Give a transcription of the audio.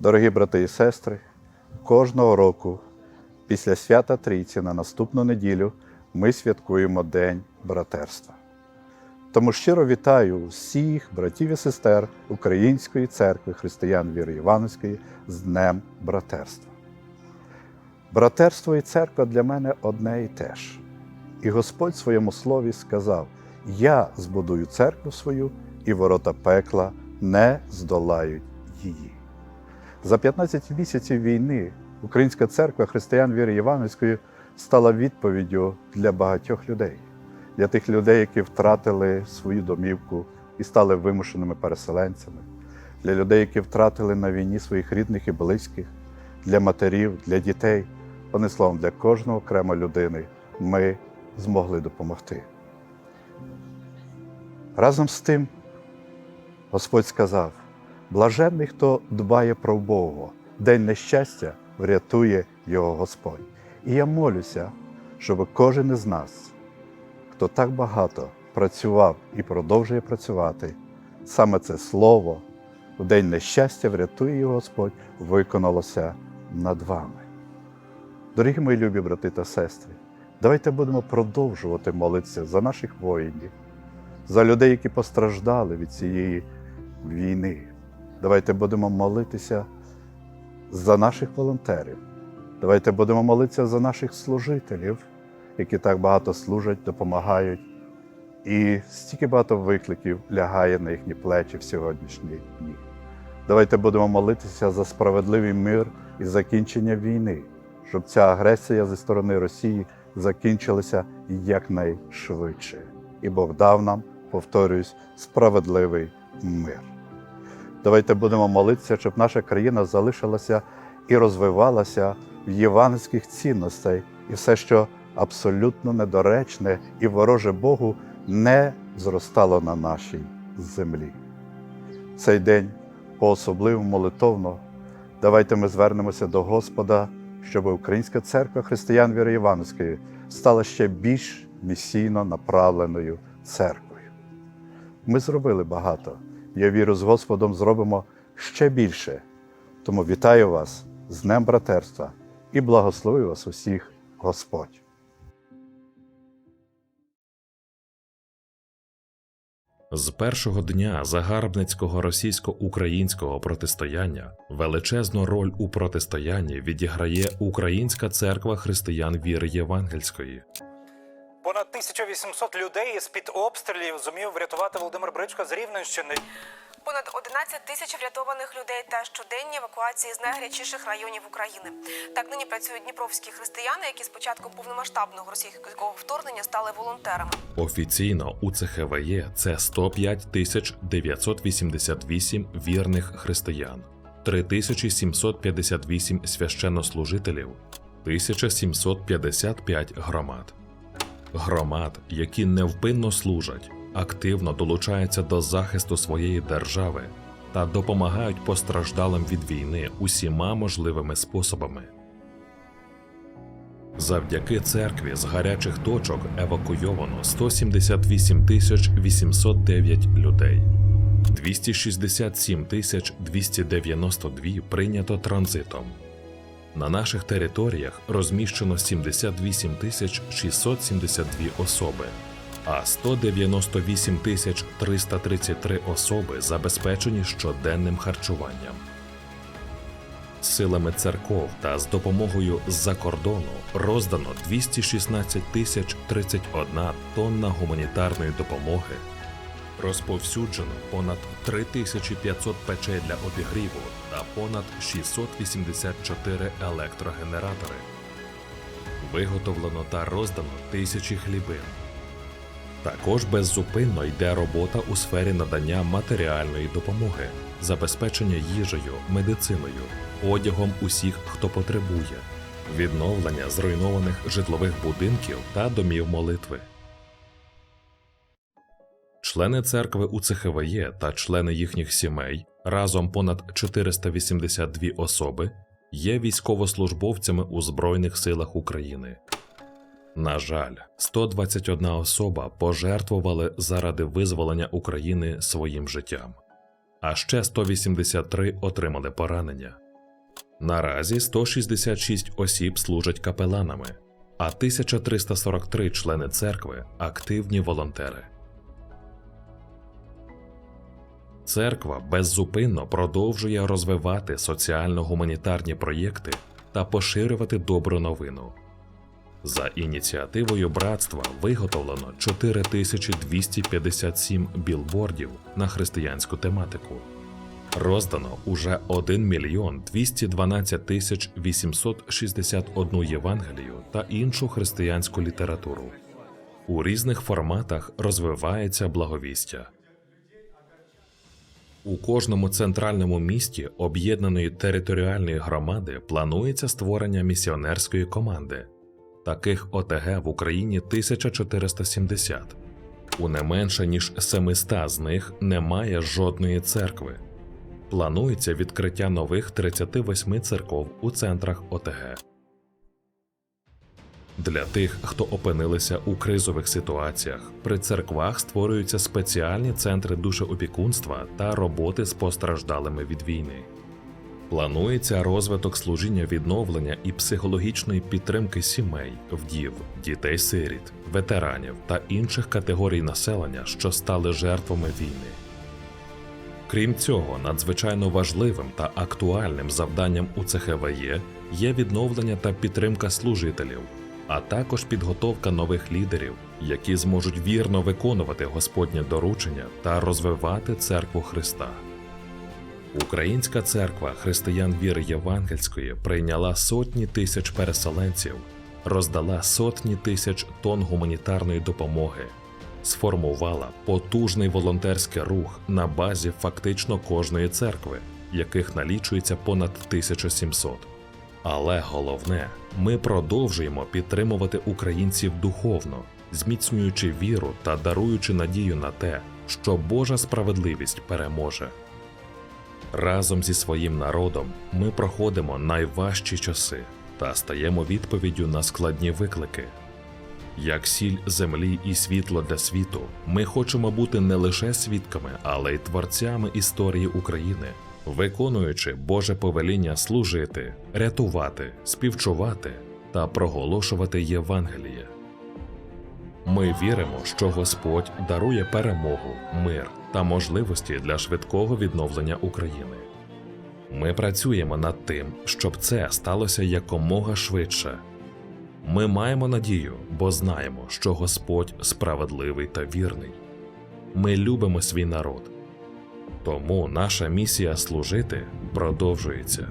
Дорогі брати і сестри, кожного року після свята Трійці на наступну неділю ми святкуємо День братерства. Тому щиро вітаю всіх братів і сестер Української церкви християн віри Івановської з Днем братерства. Братерство і церква для мене одне і те ж. І Господь в своєму слові сказав: Я збудую церкву свою, і ворота пекла не здолають її. За 15 місяців війни Українська церква християн віри Івановської стала відповіддю для багатьох людей, для тих людей, які втратили свою домівку і стали вимушеними переселенцями, для людей, які втратили на війні своїх рідних і близьких, для матерів, для дітей. Одним словом, для кожного окремо людини ми змогли допомогти. Разом з тим, Господь сказав: блаженний, хто дбає про Бога, день нещастя врятує його Господь. І я молюся, щоб кожен із нас, хто так багато працював і продовжує працювати, саме це слово в день нещастя врятує його Господь, виконалося над вами. Дорогі мої любі брати та сестри, давайте будемо продовжувати молитися за наших воїнів, за людей, які постраждали від цієї війни. Давайте будемо молитися за наших волонтерів. Давайте будемо молитися за наших служителів, які так багато служать, допомагають. І стільки багато викликів лягає на їхні плечі в сьогоднішні дні. Давайте будемо молитися за справедливий мир і закінчення війни, щоб ця агресія зі сторони Росії закінчилася якнайшвидше. І Бог дав нам, повторюсь, справедливий мир. Давайте будемо молитися, щоб наша країна залишилася і розвивалася в євангельських цінностей, і все, що абсолютно недоречне і вороже Богу, не зростало на нашій землі. Цей день по-особливому молитовно. Давайте ми звернемося до Господа, щоб Українська церква християн віри Івановської стала ще більш місійно направленою церквою. Ми зробили багато. Я вірю, з Господом зробимо ще більше. Тому вітаю вас з Днем братерства і благословив вас усіх Господь. З першого дня загарбницького російсько-українського протистояння величезну роль у протистоянні відіграє Українська церква християн віри Євангельської. Понад 1800 людей з під обстрілів зумів врятувати Володимир Бричко з Рівненщини. Понад 11 тисяч врятованих людей та щоденні евакуації з найгарячіших районів України. Так нині працюють дніпровські християни, які з початку повномасштабного російського вторгнення стали волонтерами. Офіційно у ЦХВЄ це 105 тисяч 988 вірних християн, 3758 священнослужителів, 1755 громад. Громад, які невпинно служать, активно долучаються до захисту своєї держави та допомагають постраждалим від війни усіма можливими способами. Завдяки церкві з гарячих точок евакуйовано 178 тисяч 809 людей. 267 тисяч 292 прийнято транзитом. На наших територіях розміщено 78 тисяч 672 особи, а 198 тисяч 333 особи забезпечені щоденним харчуванням. Силами церков та з допомогою з-за кордону роздано 216 тисяч 31 тонна гуманітарної допомоги. Розповсюджено понад 3500 печей для обігріву та понад 684 електрогенератори. Виготовлено та роздано тисячі хлібин. Також беззупинно йде робота у сфері надання матеріальної допомоги, забезпечення їжею, медициною, одягом усіх, хто потребує, відновлення зруйнованих житлових будинків та домів молитви. Члени церкви у ЦХВЄ та члени їхніх сімей разом понад 482 особи є військовослужбовцями у Збройних силах України. На жаль, 121 особа пожертвували заради визволення України своїм життям, а ще 183 отримали поранення. Наразі 166 осіб служать капеланами, а 1343 члени церкви активні волонтери. Церква беззупинно продовжує розвивати соціально-гуманітарні проєкти та поширювати добру новину. За ініціативою братства виготовлено 4257 білбордів на християнську тематику. Роздано уже 1 мільйон 212 тисяч 861 Євангелію та іншу християнську літературу. У різних форматах розвивається благовістя. У кожному центральному місті об'єднаної територіальної громади планується створення місіонерської команди. Таких ОТГ в Україні 1470. У не менше ніж 700 з них немає жодної церкви. Планується відкриття нових 38 церков у центрах ОТГ. Для тих, хто опинилися у кризових ситуаціях, при церквах створюються спеціальні центри душеопікунства та роботи з постраждалими від війни. Планується розвиток служіння відновлення і психологічної підтримки сімей, вдів, дітей-сиріт, ветеранів та інших категорій населення, що стали жертвами війни. Крім цього, надзвичайно важливим та актуальним завданням УЦХВЄ є відновлення та підтримка служителів, а також підготовка нових лідерів, які зможуть вірно виконувати Господнє доручення та розвивати церкву Христа. Українська церква християн віри Євангельської прийняла сотні тисяч переселенців, роздала сотні тисяч тонн гуманітарної допомоги, сформувала потужний волонтерський рух на базі фактично кожної церкви, яких налічується понад 1700. Але головне, ми продовжуємо підтримувати українців духовно, зміцнюючи віру та даруючи надію на те, що Божа справедливість переможе. Разом зі своїм народом ми проходимо найважчі часи та стаємо відповіддю на складні виклики. Як сіль землі і світло для світу, ми хочемо бути не лише свідками, але й творцями історії України, виконуючи Боже повеління служити, рятувати, співчувати та проголошувати Євангеліє. Ми віримо, що Господь дарує перемогу, мир та можливості для швидкого відновлення України. Ми працюємо над тим, щоб це сталося якомога швидше. Ми маємо надію, бо знаємо, що Господь справедливий та вірний. Ми любимо свій народ. Тому наша місія служити продовжується.